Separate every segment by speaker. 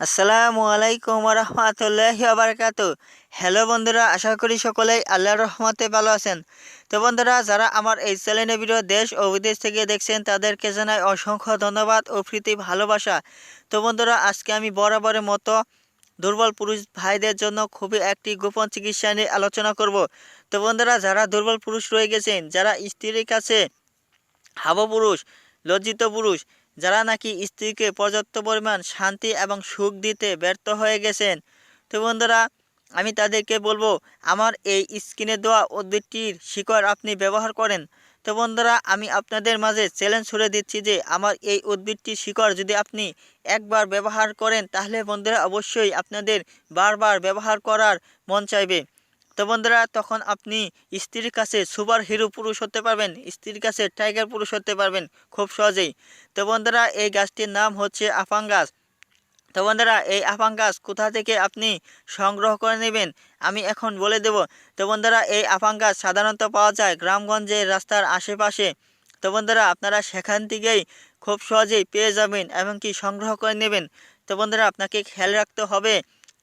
Speaker 1: আসসালামু আলাইকুম রহমতুল্লাহি আবরকাত হ্যালো বন্ধুরা, আশা করি সকলেই আল্লাহর রহমতে ভালো আছেন। তো বন্ধুরা, যারা আমার এই চ্যানেলের ভিডিও দেশ ও বিদেশ থেকে দেখছেন, তাদেরকে জানাই অসংখ্য ধন্যবাদ ও প্রীতি ভালোবাসা। তো বন্ধুরা, আজকে আমি বরাবরের মতো দুর্বল পুরুষ ভাইদের জন্য খুবই একটি গোপন চিকিৎসা নিয়ে আলোচনা করব। তো বন্ধুরা, যারা দুর্বল পুরুষ রয়ে গেছেন, যারা স্ত্রীর কাছে হাব পুরুষ, লজ্জিত পুরুষ যারা নাকি স্ত্রীকে পর্যাপ্ত পরিমাণ শান্তি এবং সুখ দিতে ব্যর্থ হয়ে গেছেন। তো বন্ধুরা, আমি তাদেরকে বলব, আমার এই স্ক্রিনে দেওয়া উদ্ভিদটির শিকড় আপনি ব্যবহার করেন। তো বন্ধুরা, আমি আপনাদের মাঝে চ্যালেঞ্জ ছুড়ে দিচ্ছি যে, আমার এই উদ্ভিদটির শিকড় যদি আপনি একবার ব্যবহার করেন, তাহলে বন্ধুরা অবশ্যই আপনাদের বারবার ব্যবহার করার মন চাইবে। তো বন্ধুরা, তখন আপনি স্ত্রীর কাছে সুপার হিরো পুরুষ হতে পারবেন, স্ত্রীর কাছে টাইগার পুরুষ হতে পারবেন খুব সহজেই। তো বন্ধুরা, এই গাছটির নাম হচ্ছে আফাং গাছ তো বন্ধুরা, এই আফাং গাছ কোথা থেকে আপনি সংগ্রহ করে নেবেন, আমি এখন বলে দেব। তো বন্ধুরা, এই আফাং গাছ সাধারণত পাওয়া যায় গ্রামগঞ্জের রাস্তার আশেপাশে। তো বন্ধুরা, আপনারা সেখান থেকেই খুব সহজেই পেয়ে যাবেন এমনকি সংগ্রহ করে নেবেন। তো বন্ধুরা, আপনাকে খেয়াল রাখতে হবে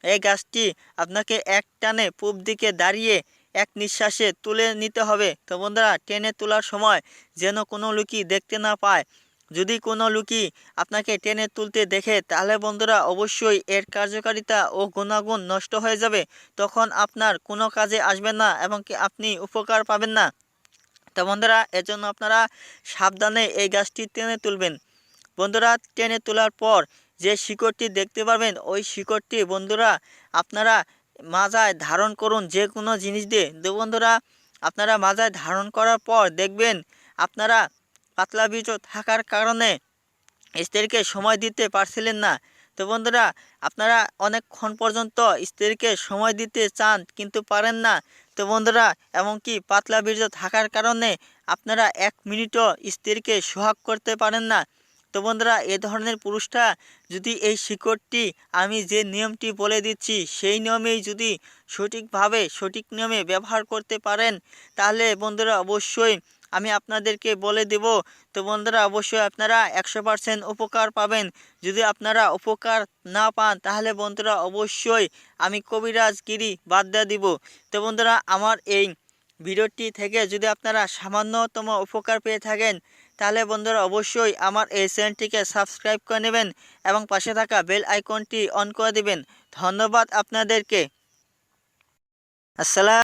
Speaker 1: এই গাছটি আপনাকে এক টানে পূব দিকে দাঁড়িয়ে এক নিঃশ্বাসে তুলে নিতে হবে। তো বন্ধুরা, টেনে তোলার সময় যেন কোনো লুকি দেখতে না পায়। যদি কোনো লুকি আপনাকে টেনে তুলতে দেখে, তাহলে বন্ধুরা অবশ্যই এর কার্যকারিতা ও গুণাগুণ নষ্ট হয়ে যাবে। তখন আপনার কোনো কাজে আসবে না এবং কি আপনি উপকার পাবেন না। তো বন্ধুরা, এজন্য আপনারা সাবধানে এই গাছটি টেনে তুলবেন। বন্ধুরা, টেনে তোলার পর যে শিকড়টি দেখতে পারবেন, ওই শিকড়টি বন্ধুরা আপনারা মাজায় ধারণ করুন যে কোনো জিনিস দিয়ে। তো বন্ধুরা, আপনারা মাজায় ধারণ করার পর দেখবেন আপনারা পাতলা বীজ থাকার কারণে স্ত্রীকে সময় দিতে পারছিলেন না। তো বন্ধুরা, আপনারা অনেকক্ষণ পর্যন্ত স্ত্রীকে সময় দিতে চান কিন্তু পারেন না। তো বন্ধুরা, এমনকি পাতলা বীর্য থাকার কারণে আপনারা এক মিনিটও স্ত্রীকে সোহাগ করতে পারেন না। তো বন্ধুরা, এ ধরনের পুরুষটা যদি এই শিকড়টি আমি যে নিয়মটি বলে দিচ্ছি, সেই নিয়মেই যদি সঠিকভাবে, সঠিক নিয়মে ব্যবহার করতে পারেন, তাহলে বন্ধুরা অবশ্যই আমি আপনাদেরকে বলে দেব। তো বন্ধুরা, অবশ্যই আপনারা একশো পারসেন্ট উপকার পাবেন। যদি আপনারা উপকার না পান, তাহলে বন্ধুরা অবশ্যই আমি কবিরাজগিরি বাদ দিয়ে দিব। তো বন্ধুরা, আমার এই ভিডিওটি থেকে যদি আপনারা সামান্যতম উপকার পেয়ে থাকেন, তাহলে বন্ধুরা অবশ্যই আমার এই চ্যানেলটিকে সাবস্ক্রাইব করে নেবেন এবং পাশে থাকা বেল আইকনটি অন করে দেবেন। ধন্যবাদ আপনাদেরকে। আসসালাম